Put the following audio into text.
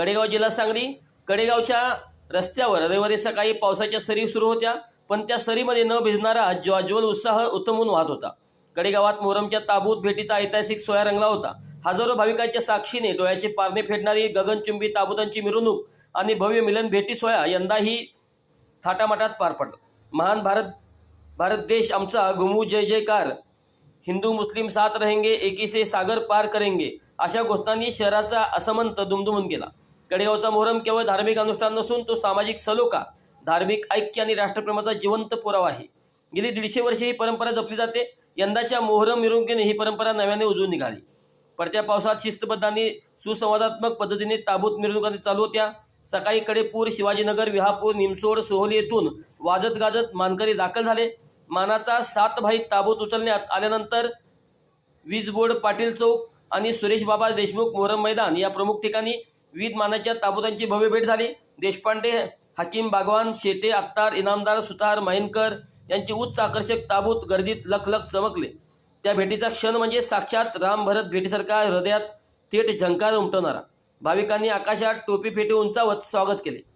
कडेगाव जिल्हा सांगली. कडेगावच्या रस्त्यावर रविवारी सकाळी पावसाच्या सरी सुरू होत्या पण त्या सरीमध्ये न भिजणारा ज्वाज्वल उत्साह उत्तमून वाहत होता. कडेगावात मोहरमच्या ताबूत भेटीचा ऐतिहासिक सोया रंगला होता. हजारो भाविकांच्या साक्षीने डोळ्याचे पारणे फेडणारी गगनचुंबी ताबूतांची मिरवणूक आणि भव्य मिलन भेटी सोया यंदाही थाटामाटात पार पडला. महान भारत भारत देश आमचा घुमू जय जयकार. हिंदू मुस्लिम साथ रहेंगे एकीसे सागर पार करेंगे अशा घोषणांनी शहराचा असमंत दुमदुमून गेला. कडेगावचा मोहरम केवळ धार्मिक अनुष्ठान नसून तो सामाजिक सलोखा धार्मिक ऐक्य आणि राष्ट्रप्रेमाचा जिवंत पुरावा आहे. गेली दीडशे वर्षे ही परंपरा जपली जाते. यंदाच्या मोहरम मिरवणुकीने ही परंपरा नव्याने उजळून निघाली. पडत्या पावसात शिस्तबद्ध आणि सुसंवादात्मक पद्धतीने ताबूत मिरवणुका चालू होत्या. सकाळी कडेपूर शिवाजीनगर विहापूर निमसोड सोहली येथून वाजत गाजत मानकरी दाखल झाले. मानाचा सात भाई ताबूत उचलण्यात आल्यानंतर वीज बोर्ड पाटील चौक आणि सुरेश बाबा देशमुख मोहरम मैदान या प्रमुख ठिकाणी विविध मानाच्या ताबूतांची भव्य भेट झाली. देशपांडे हकीम बागवान शेटे अत्तार इनामदार सुतार माहिनकर यांची उच्च आकर्षक ताबूत गर्दीत लखलख चमकले. त्या भेटीचा क्षण म्हणजे साक्षात राम भरत भेटीसारखा हृदयात थेट झंकार उमटवणारा. भाविकांनी आकाशात टोपी फेटी उंचावत स्वागत केले.